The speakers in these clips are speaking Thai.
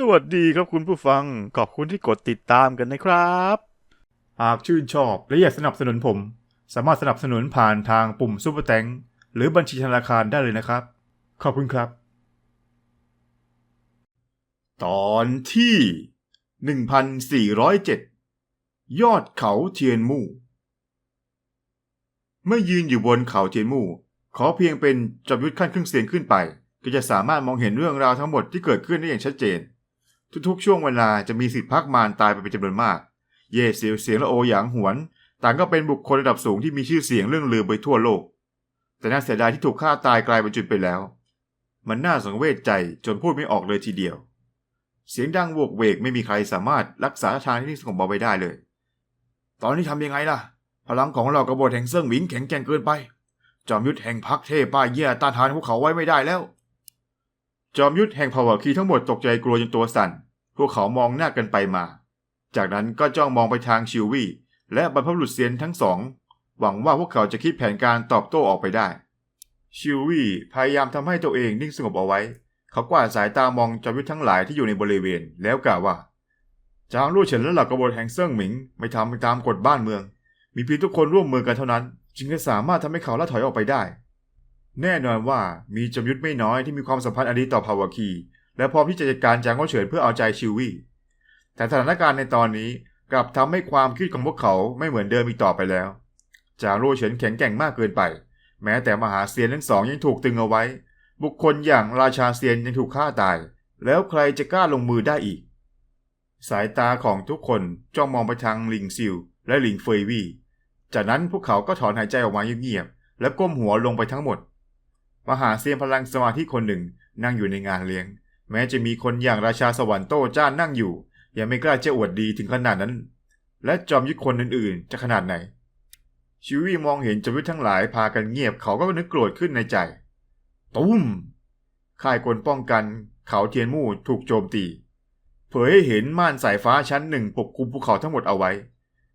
สวัสดีครับคุณผู้ฟัง ขอบคุณที่กดติดตามกันนะครับ หากชื่นชอบและอยากสนับสนุนผม สามารถสนับสนุนผ่านทางปุ่มซุปเปอร์แตงหรือบัญชีธนาคารได้เลยนะครับ ขอบคุณครับ ตอนที่ 1407 ยอดเขาเทียนมู่ เมื่อยืนอยู่บนเขาเทียนมู่ ขอเพียงเป็นจอมยุทธขั้นครึ่งเสียงขึ้นไป ก็จะสามารถมองเห็นเรื่องราวทั้งหมดที่เกิดขึ้นได้อย่างชัดเจน ทุกๆ ช่วงเวลาจะมีสิทธิพักมารตายไปเป็นจำนวนมาก เย่เสียวเสียงและโอหยางหวน ต่างก็เป็นบุคคลระดับสูงที่มีชื่อเสียงเรื่องลือไปทั่วโลก แต่น่าเสียดายที่ถูกฆ่าตายกลายเป็นจุดไปแล้ว มันน่าสังเวชใจจนพูดไม่ออกเลยทีเดียว เสียงดังโวกเวกไม่มีใครสามารถรักษาทางที่สงบเอาไว้ได้เลย ตอนนี้ทำยังไงล่ะ พลังของเรากระบฏแห่งเซิ่งหมิงแข็งแกร่งเกินไป จอมยุทธแห่งพักเทพป้ายเย่ต้านทานพวกเขาไว้ไม่ได้แล้วจอมยุทธแห่งภาวะคีทั้งหมดตกใจกลัวจนตัวสั่น พวกเขามองหน้ากันไปมา จากนั้นก็จ้องมองไปทางชิววี่และบรรพบุรุษเซียนทั้งสอง หวังว่าพวกเขาจะคิดแผนการตอบโต้ออกไปได้ ชิววี่พยายามทำให้ตัวเองนิ่งสงบเอาไว้ เขากวาดสายตามองจอมยุทธทั้งหลายที่อยู่ในบริเวณ แล้วกล่าวว่า จางลู่เฉินและเหล่ากบฏแห่งเซิ่งหมิงไม่ทำตามกฎบ้านเมือง มีเพียงทุกคนร่วมมือกันเท่านั้น จึงจะสามารถทำให้เขาละถอยออกไปได้ แน่นอนว่ามีจอมยุทธไม่น้อยที่มีความสัมพันธ์อันดีต่อภาวคี และพร้อมที่จะจัดการจางโง่เฉินเพื่อเอาใจชิววี่แต่สถานการณ์ในตอนนี้กลับทำให้ความคิดของพวกเขาไม่เหมือนเดิมอีกต่อไปแล้ว จางโร่เฉินแข็งแกร่งมากเกินไป แม้แต่มหาเซียนทั้งสองยังถูกตึงเอาไว้ บุคคลอย่างราชาเซียนยังถูกฆ่าตาย แล้วใครจะกล้าลงมือได้อีก สายตาของทุกคนจ้องมองไปทางหลิงซิว และหลิงเฟยวี่ จากนั้นพวกเขาก็ถอนหายใจออกมาเงียบๆและก้มหัวลงไปทั้งหมด มหาเซียนพลังสมาธิคนหนึ่งนั่งอยู่ในงานเลี้ยง แม้จะมีคนอย่างราชาสวรรค์โต้จ้านนั่งอยู่ ยังไม่กล้าจะอวดดีถึงขนาดนั้น และจอมยุทธคนอื่นๆ จะขนาดไหน ชิวี่มองเห็นจอมยุทธทั้งหลายพากันเงียบเขาก็นึกโกรธขึ้นในใจตุ้มค่ายกลป้องกันเขาเทียนมู่ถูกโจมตี เผยให้เห็นม่านสายฟ้าชั้นหนึ่งปกคลุมภูเขาทั้งหมดเอาไว้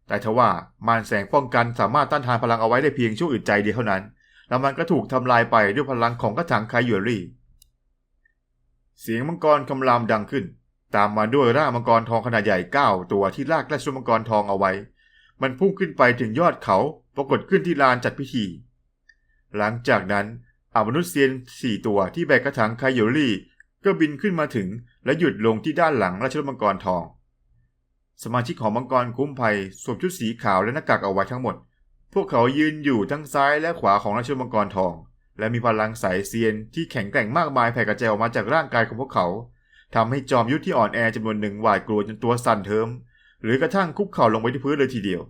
แต่ทว่าม่านแสงป้องกันสามารถต้านทานพลังเอาไว้ได้เพียงชั่วอึดใจเดียวเท่านั้น แล้วมันก็ถูกทำลายไปด้วยพลังของกระถางคายหยวรี่ เสียงมังกรคำรามดังขึ้น ตามมาด้วยร่างมังกรทองขนาดใหญ่เก้าตัวที่ลากและชุดมังกรทองเอาไว้ มันพุ่งขึ้นไปถึงยอดเขาปรากฏขึ้นที่ลานจัดพิธี หลังจากนั้นอามนุษย์เซียนสี่ตัวที่แบกกระถางไคายหยวรี่ก็บินขึ้นมาถึงและหยุดลงที่ด้านหลังราชรมังกรทอง สมาชิกของมังกรคุ้มภัยสวมชุดสีขาวและหน้ากากเอาไว้ทั้งหมด พวกเขายืนอยู่ทั้งซ้ายและขวาของราชรมังกรทอง และมีพลังสายเซียนที่แข็งแกร่งมากมายแผ่กระจายออกมาจากร่างกายของพวกเขาทำให้จอมยุทธที่อ่อนแอจำนวนหนึ่งหวาดกลัวจนตัวสั่นเทิม หรือกระทั่งคุกเข่าลงไปที่พื้นเลยทีเดียว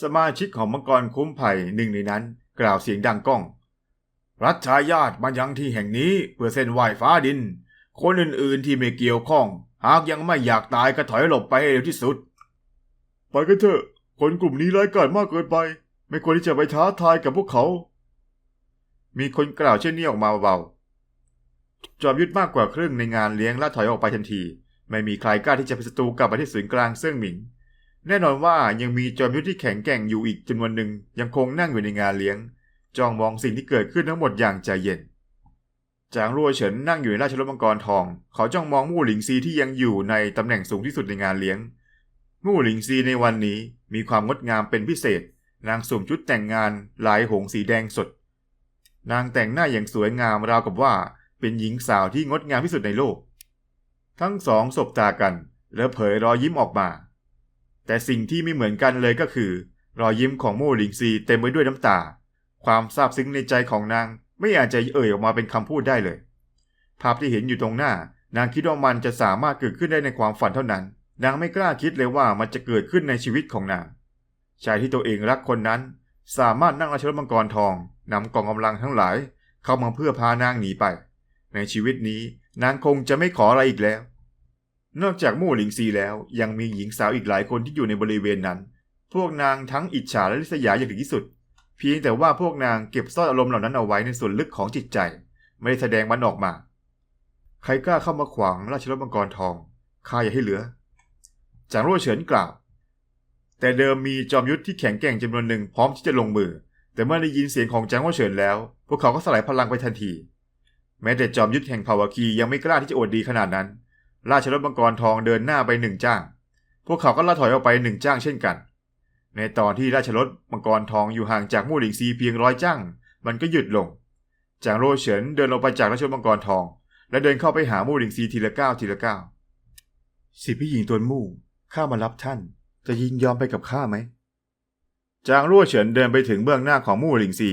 สมาชิกของมังกรคุ้มภัยหนึ่งในนั้น กล่าวเสียงดังก้อง รัชชายาตมายังที่แห่งนี้เพื่อเส้นไหวฟ้าดิน คนอื่นๆที่ไม่เกี่ยวข้อง หากยังไม่อยากตายก็ถอยหลบไปให้เร็วที่สุด ไปกันเถอะ คนกลุ่มนี้ร้ายกาจมากเกินไป ไม่ควรที่จะไปท้าทายกับพวกเขา มีคนกล่าวเช่นนี้ออกมาเบาๆ จอมยุทธมากกว่าครึ่งในงานเลี้ยงล่าถอยออกไปทันที ไม่มีใครกล้าที่จะเป็นศัตรูกลับมาที่ศูนย์กลางเซิ่งหมิง แน่นอนว่ายังมีจอมยุทธที่แข็งแกร่งอยู่อีกจำนวนหนึ่งยังคงนั่งอยู่ในงานเลี้ยง จ้องมองสิ่งที่เกิดขึ้นทั้งหมดอย่างใจเย็น จางรัวเฉินนั่งอยู่ในราชรถมังกรทอง เขาจ้องมองมู่หลิงซีที่ยังอยู่ในตำแหน่งสูงที่สุดในงานเลี้ยง มู่หลิงซีในวันนี้มีความงดงามเป็นพิเศษ นางสวมชุดแต่งงานลายหงส์สีแดงสด นางแต่งหน้าอย่างสวยงามราวกับว่าเป็นหญิงสาวที่งดงามที่สุดในโลก ทั้งสองสบตากันแล้วเผยรอยยิ้มออกมา แต่สิ่งที่ไม่เหมือนกันเลยก็คือ รอยยิ้มของโมหลิงซีเต็มไปด้วยน้ำตา ความซาบซึ้งในใจของนางไม่อาจจะเอ่ยออกมาเป็นคำพูดได้เลย ภาพที่เห็นอยู่ตรงหน้า นางคิดว่ามันจะสามารถเกิดขึ้นได้ในความฝันเท่านั้น นางไม่กล้าคิดเลยว่ามันจะเกิดขึ้นในชีวิตของนางชายที่ตัวเองรักคนนั้น สามารถนั่งราชรถมังกรทอง นำกองกำลังทั้งหลายเข้ามาเพื่อพานางหนีไป ในชีวิตนี้นางคงจะไม่ขออะไรอีกแล้ว นอกจากมู่หลิงซีแล้วยังมีหญิงสาวอีกหลายคนที่อยู่ในบริเวณนั้น พวกนางทั้งอิจฉาและริษยาอย่างถึงที่สุด เพียงแต่ว่าพวกนางเก็บซ่อนอารมณ์เหล่านั้นเอาไว้ในส่วนลึกของจิตใจ ไม่ได้แสดงมันออกมา ใครกล้าเข้ามาขวางราชรถมังกรทองข้าอย่าให้เหลือ จางรั่วเฉินกล่าว แต่เดิมมีจอมยุทธที่แข็งแกร่งจำนวนหนึ่งพร้อมที่จะลงมือ แต่เมื่อได้ยินเสียงของจางรั่วเฉินแล้ว พวกเขาก็สลายพลังไปทันที แม้แต่จอมยุทธแห่งภาวคียังไม่กล้าที่จะอวดดีขนาดนั้น ราชรถมังกรทองเดินหน้าไปหนึ่งจ้าง พวกเขาก็ละถอยออกไปหนึ่งจ้างเช่นกัน ในตอนที่ราชรถมังกรทองอยู่ห่างจากมู่หลิงซีเพียงร้อยจ้าง มันก็หยุดลง จางโรเฉินเดินลงไปจากราชรถมังกรทอง และเดินเข้าไปหามู่หลิงซีทีละก้าวทีละก้าวสิพี่หญิงตวนมู่ข้ามารับท่าน จะยินยอมไปกับข้าไหม จางรั่วเฉินเดินไปถึงเบื้องหน้าของมู่หลิงซี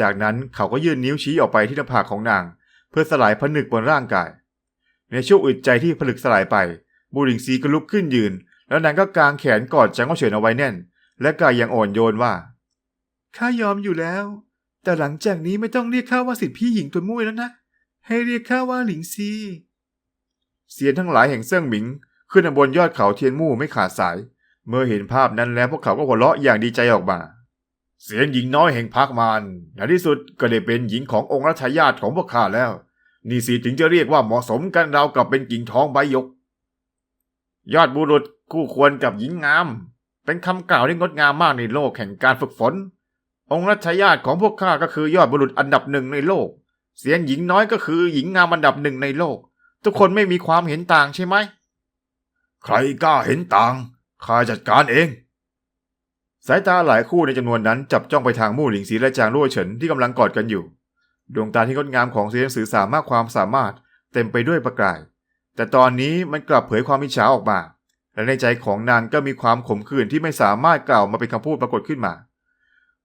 จากนั้นเขาก็ยื่นนิ้วชี้ออกไปที่หน้าผากของนาง เพื่อสลายผนึกบนร่างกาย ในช่วงอึดใจที่ผลึกสลายไปมู่หลิงซีก็ลุกขึ้นยืน แล้วนางก็กางแขนกอดจางรั่วเฉินเอาไว้แน่น และกายอย่างอ่อนโยนว่าข้ายอมอยู่แล้ว แต่หลังจากนี้ไม่ต้องเรียกข้าว่าสิทธิพี่หญิงตัวมุ้ยแล้วนะ ให้เรียกข้าว่าหลิงซีเสียงทั้งหลายแห่งเซิ่งหมิง ขึ้นบนยอดเขาเทียนมู่ไม่ขาดสาย เมื่อเห็นภาพนั้นแล้วพวกเขาก็หัวเราะอย่างดีใจออกมา เสียงหญิงน้อยแห่งพักมารในที่สุดก็ได้เป็นหญิงขององค์รัชญาติของพวกข้าแล้ว นี่สิถึงจะเรียกว่าเหมาะสมกันเรากับเป็นกิ่งทองใบยก ยอดบุรุษคู่ควรกับหญิงงาม เป็นคำกล่าวที่งดงามมากในโลกแห่งการฝึกฝน องค์รัชญาติของพวกข้าก็คือยอดบุรุษอันดับหนึ่งในโลก เสียงหญิงน้อยก็คือหญิงงามอันดับหนึ่งในโลก ทุกคนไม่มีความเห็นต่างใช่ไหมใครกล้าเห็นต่าง ข้าจัดการเอง สายตาหลายคู่ในจำนวนนั้นจับจ้องไปทางมู่หลิงสีและจางรั่เฉินที่กำลังกอดกันอยู่ ดวงตาที่งดงามของเสียงสื่อสามากความสามารถเต็มไปด้วยประกาย แต่ตอนนี้มันกลับเผยความมิจฉาออกมา และในใจของนางก็มีความขมขื่นที่ไม่สามารถกล่าวมาเป็นคำพูดปรากฏขึ้นมา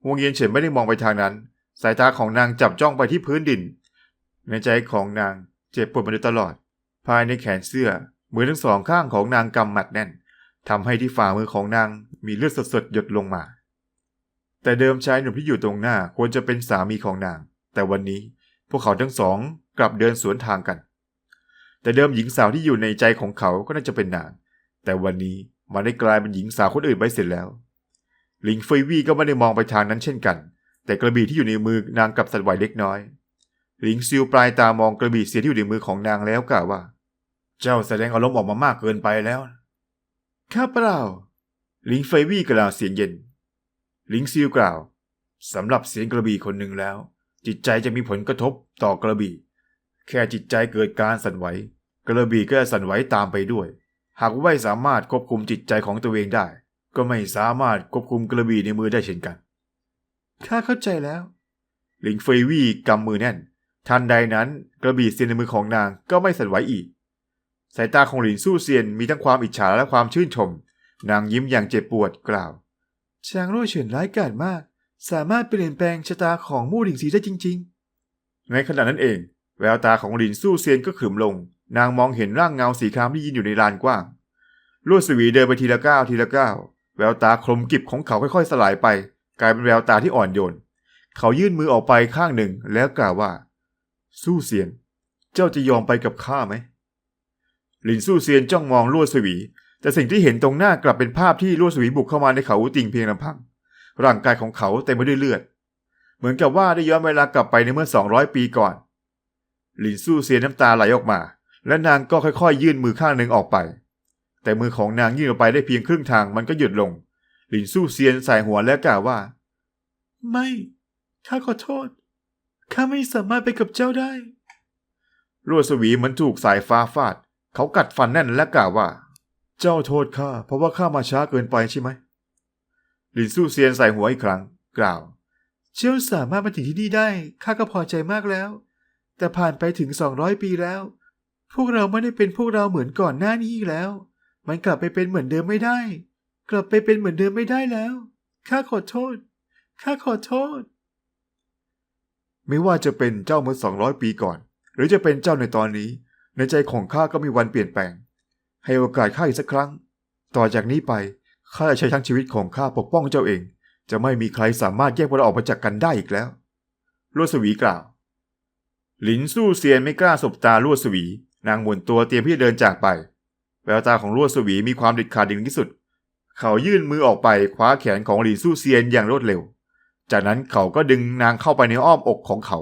ฮวงเยียนเฉินไม่ได้มองไปทางนั้น สายตาของนางจับจ้องไปที่พื้นดิน ในใจของนางเจ็บปวดมาโดยตลอด ภายในแขนเสื้อมือทั้งสองข้างของนางกำหมัดแน่น ทำให้ที่ฝ่ามือของนางมีเลือดสดๆหยดลงมา แต่เดิมชายหนุ่มที่อยู่ตรงหน้าควรจะเป็นสามีของนาง แต่วันนี้พวกเขาทั้งสองกลับเดินสวนทางกัน แต่เดิมหญิงสาวที่อยู่ในใจของเขาก็น่าจะเป็นนาง แต่วันนี้มันได้กลายเป็นหญิงสาวคนอื่นไปเสร็จแล้วหลิงเฟยวี่ก็ไม่ได้มองไปทางนั้นเช่นกัน แต่กระบี่ที่อยู่ในมือนางกลับสั่นไหวเล็กน้อยหลิงซิวปลายตามองกระบี่เสียที่อยู่ในมือของนางแล้วกล่าวว่า เจ้าแสดงอารมณ์ออกมามากเกินไปแล้ว ข้าเปล่าหลิงเฟยวี่กล่าวเสียงเย็นหลิงซิวกล่าวสำหรับเสียงกระบี่คนหนึ่งแล้ว จิตใจจะมีผลกระทบต่อกระบี่ แค่จิตใจเกิดการสั่นไหว กระบี่ก็จะสั่นไหวตามไปด้วย หากไม่สามารถควบคุมจิตใจของตัวเองได้ ก็ไม่สามารถควบคุมกระบี่ในมือได้เช่นกันข้าเข้าใจแล้วหลิงเฟยวี่กำมือแน่น ทันใดนั้นกระบี่เซียนในมือของนางก็ไม่สั่นไหวอีก สายตาของหลินสู้เซียนมีทั้งความอิจฉาและความชื่นชม นางยิ้มอย่างเจ็บปวดกล่าวชางโร่เฉินร้ายกาจมาก สามารถเปลี่ยนแปลงชะตาของมู่หลิงสีได้จริง ๆ ในขณะนั้นเอง แววตาของหลินสู้เซียนก็ขรึมลง นางมองเห็นร่างเงาสีครามที่ยืนอยู่ในลานกว้างลวดสวีเดินไปทีละก้าวทีละก้าวแววตาคลมกิบของเขาค่อยๆสลายไป กลายเป็นแววตาที่อ่อนโยน เขายื่นมือออกไปข้างหนึ่งแล้วกล่าวว่า สู้เซียน เจ้าจะยอมไปกับข้าไหม ลินสู้เซียนจ้องมองลวดสวี แต่สิ่งที่เห็นตรงหน้ากลับเป็นภาพที่ลวดสวีบุกเข้ามาในเขาอูติงเพียงลำพัง ร่างกายของเขาเต็มไปด้วยเลือด เหมือนกับว่าได้ย้อนเวลากลับไปในเมื่อ 200 ปีก่อน ลินสู้เซียนน้ำตาไหลออกมา และนางก็ค่อยๆ ยื่นมือข้างหนึ่งออกไป แต่มือของนางยื่นออกไปได้เพียงครึ่งทางมันก็หยุดลง ลินสู้เซียนใส่หัวและกล่าวว่า ไม่ข้าขอโทษข้าไม่สามารถไปกับเจ้าได้ลวดสวีเหมือนถูกสายฟ้าฟาด เขากัดฟันแน่นและกล่าวว่า เจ้าโทษข้าเพราะว่าข้ามาช้าเกินไปใช่ไหมหลินสู้เซียนใส่หัวอีกครั้ง กล่าวเจ้าสามารถมาถึงที่นี่ได้ข้าก็พอใจมากแล้ว แต่ผ่านไปถึง200ปีแล้ว พวกเราไม่ได้เป็นพวกเราเหมือนก่อนหน้านี้อีกแล้ว มันกลับไปเป็นเหมือนเดิมไม่ได้ กลับไปเป็นเหมือนเดิมไม่ได้แล้วข้าขอโทษข้าขอโทษ ไม่ว่าจะเป็นเจ้าเมื่อ200ปีก่อน หรือจะเป็นเจ้าในตอนนี้ ในใจของข้าก็มีวันเปลี่ยนแปลง ให้โอกาสข้าอีกสักครั้ง ต่อจากนี้ไปข้าจะใช้ทั้งชีวิตของข้าปกป้องเจ้าเอง จะไม่มีใครสามารถแยกพวกเราออกมาจากกันได้อีกแล้วลวดสวีกล่าว หลินสู้เซียนไม่กล้าสบตาลวดสวี นางหมุนตัวเตรียมที่จะเดินจากไป แววตาของลวดสวีมีความเด็ดขาดอย่างที่สุด เขายื่นมือออกไปคว้าแขนของหลินสู้เซียนอย่างรวดเร็ว จากนั้นเขาก็ดึงนางเข้าไปในอ้อมอกของเขา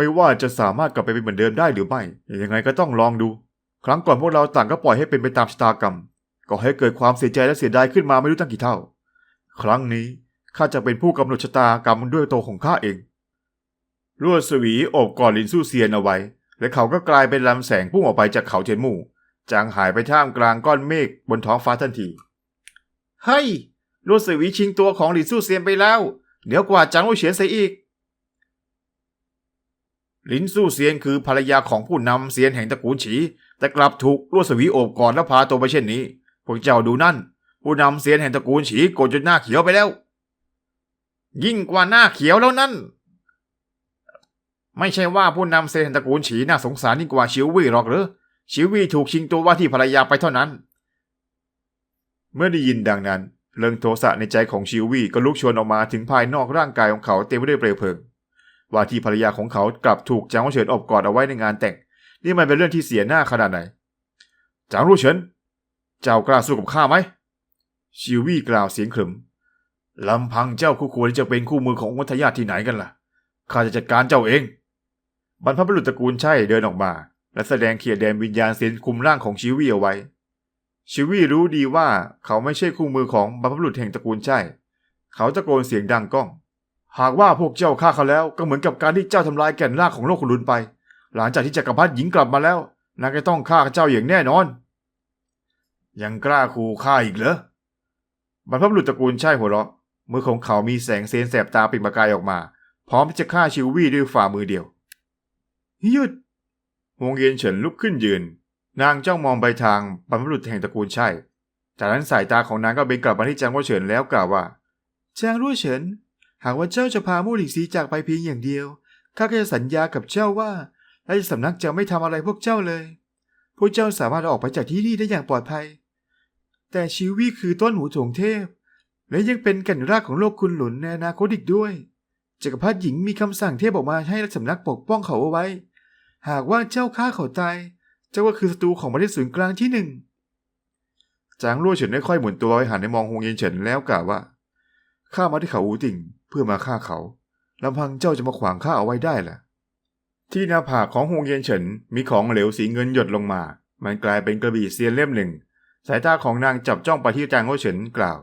ไม่ว่าจะสามารถกลับไปเป็นเหมือนเดิมได้หรือไม่ ยังไงก็ต้องลองดู ครั้งก่อนพวกเราต่างก็ปล่อยให้เป็นไปตามชะตากรรมก็ให้เกิดความเสียใจและเสียดายขึ้นมาไม่รู้ตั้งกี่เท่า ครั้งนี้ข้าจะเป็นผู้กำหนดชะตากรรมด้วยตัวของข้าเองลวดสวีโอบกอดลินสู้เซียนเอาไว้ และเขาก็กลายเป็นลำแสงพุ่งออกไปจากเขาเทียนหมู่ จางหายไปท่ามกลางก้อนเมฆบนท้องฟ้าทันทีเฮ้ยลูสวีชิงตัวของหลินสู้เซียนไปแล้วเดี๋ยวกว่าจางลูเฉียนเสียอีก ลินสู้เซียนคือภรรยาของผู้นำเซียนแห่งตระกูลฉี แต่กลับถูกลวดสวีโอบกอดและพาตัวไปเช่นนี้ พวกเจ้าดูนั่น ผู้นำเซียนแห่งตระกูลฉีโกรธจนหน้าเขียวไปแล้ว ยิ่งกว่าหน้าเขียวแล้วนั่น ไม่ใช่ว่าผู้นำเซียนแห่งตระกูลฉีน่าสงสารยิ่งกว่าชิววี่หรอกหรือชิววี่ถูกชิงตัวว่าที่ภรรยาไปเท่านั้น เมื่อได้ยินดังนั้นเพลิงโทสะในใจของชิววี่ก็ลุกชวนออกมาถึงภายนอกร่างกายของเขาเต็มไปด้วยเปลวเพลิง ว่าที่ภรรยาของเขากลับถูกจารูเฉินอบกอดเอาไว้ในงานแต่ง นี่มันเป็นเรื่องที่เสียหน้าขนาดไหน จางลู่เฉิน เจ้ากล้าสู้กับข้าไหม ชิววี่กล่าวเสียงขรึมลำพังเจ้าคู่ควรที่จะเป็นคู่มือขององค์ทยาที่ไหนกันล่ะ ข้าจะจัดการเจ้าเอง บรรพบุรุษตระกูลใช่เดินออกมา และแสดงเขียดแดนวิญญาณเซนคุมร่างของชิวี่เอาไว้ ชิววี่รู้ดีว่าเขาไม่ใช่คู่มือของบรรพบุรุษแห่งตระกูลใช่ เขาตะโกนเสียงดังก้อง หากว่าพวกเจ้าฆ่าเขาแล้วก็เหมือนกับการที่เจ้าทำลายแก่นรากของโลกขุนลุนไป หลังจากที่จักรพรรดิหญิงกลับมาแล้วนางก็ต้องฆ่าเจ้าอย่างแน่นอน ยังกล้าขู่ข้าอีกเหรอบรรพบุรุษตระกูลใช่หัวเราะมือของเขามีแสงเซนแสบตาเปล่งประกายออกมา พร้อมที่จะฆ่าชิววี่ด้วยฝ่ามือเดียวหยุดฮวงเยียนเฉินลุกขึ้นยืน นางจ้องมองไปทางบรรพบุรุษแห่งตระกูลใช่จากนั้นสายตาของนางก็เบนกลับมาที่จางรั่วเฉินแล้วกล่าวว่าจางรั่วเฉิน หากว่าเจ้าจะพามู่หลิงซีจากไปเพียงอย่างเดียว ข้าก็จะสัญญากับเจ้าว่าราชสำนักจะไม่ทำอะไรพวกเจ้าเลย พวกเจ้าสามารถออกไปจากที่นี่ได้อย่างปลอดภัย แต่ชิวี่คือต้นหูถงเทพ และยังเป็นแก่นรากของโลกคุณหลุนในอนาคตอีกด้วย จักรพรรดิหญิงมีคำสั่งเทพออกมาให้ราชสำนักปกป้องเขาเอาไว้ หากว่าเจ้าฆ่าเขาตาย เจ้าก็คือศัตรูของประเทศศูนย์กลางที่หนึ่งจางรั่วเฉินได้ค่อยหมุนตัวไปหันไปมองฮงเย็นเฉินแล้วกล่าวว่า ข้ามาที่เขาอูติ่งเพื่อมาฆ่าเขาลำพังเจ้าจะมาขวางข้าเอาไว้ได้ล่ะ ที่หน้าผากของฮงเย็นเฉินมีของเหลวสีเงินหยดลงมา มันกลายเป็นกระบี่เซียนเล่มหนึ่ง สายตาของนางจับจ้องไปที่จางโง่เฉินกล่าว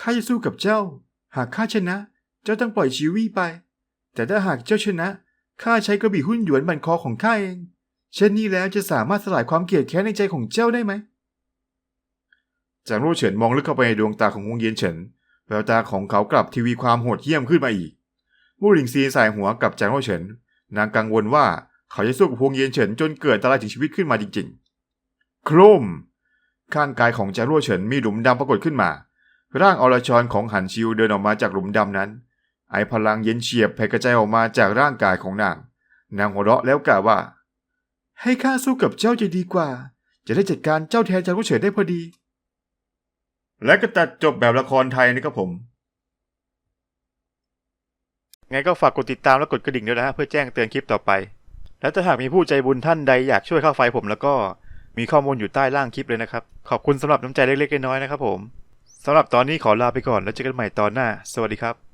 ข้าจะสู้กับเจ้า หากข้าชนะ เจ้าต้องปล่อยชีวีไป แต่ถ้าหากเจ้าชนะข้าใช้กระบี่หุ้นหยวนบันคอของข้าเอง เช่นนี้แล้วจะสามารถสลายความเกลียดแค้นในใจของเจ้าได้ไหมจางโง่เฉินมองลึกเข้าไปในดวงตาของฮงเย็นเฉิน แววตาของเขากลับทีวีความโหดเหี้ยมขึ้นมาอีกมู่หลิงซีสายหัวกับจางโง่เฉิน นางกังวลว่าเขาจะสู้กับฮวงเย็นเฉินจนเกิดอันตรายถึงชีวิตขึ้นมาจริงๆ โครม ข้างกายของจางรั่วเฉินมีหลุมดำปรากฏขึ้นมา ร่างอรชรของหันชิวเดินออกมาจากหลุมดำนั้น ไอพลังเย็นเฉียบแผ่กระจายออกมาจากร่างกายของนาง นางหัวเราะแล้วกล่าวว่า ให้ข้าสู้กับเจ้าจะดีกว่า จะได้จัดการเจ้าแทนจางรั่วเฉินได้พอดี และก็ตัดจบแบบละครไทยนะครับผม ไงก็ฝากกดติดตามและกดกระดิ่งด้วยนะฮะเพื่อแจ้งเตือนคลิปต่อไป และถ้าหากมีผู้ใจบุญท่านใดอยากช่วยเข้าไฟผมแล้วก็มีข้อมูลอยู่ใต้ล่างคลิปเลยนะครับ ขอบคุณสำหรับน้ำใจเล็กๆน้อยๆนะครับผมสำหรับตอนนี้ขอลาไปก่อนแล้วเจอกันใหม่ตอนหน้า สวัสดีครับ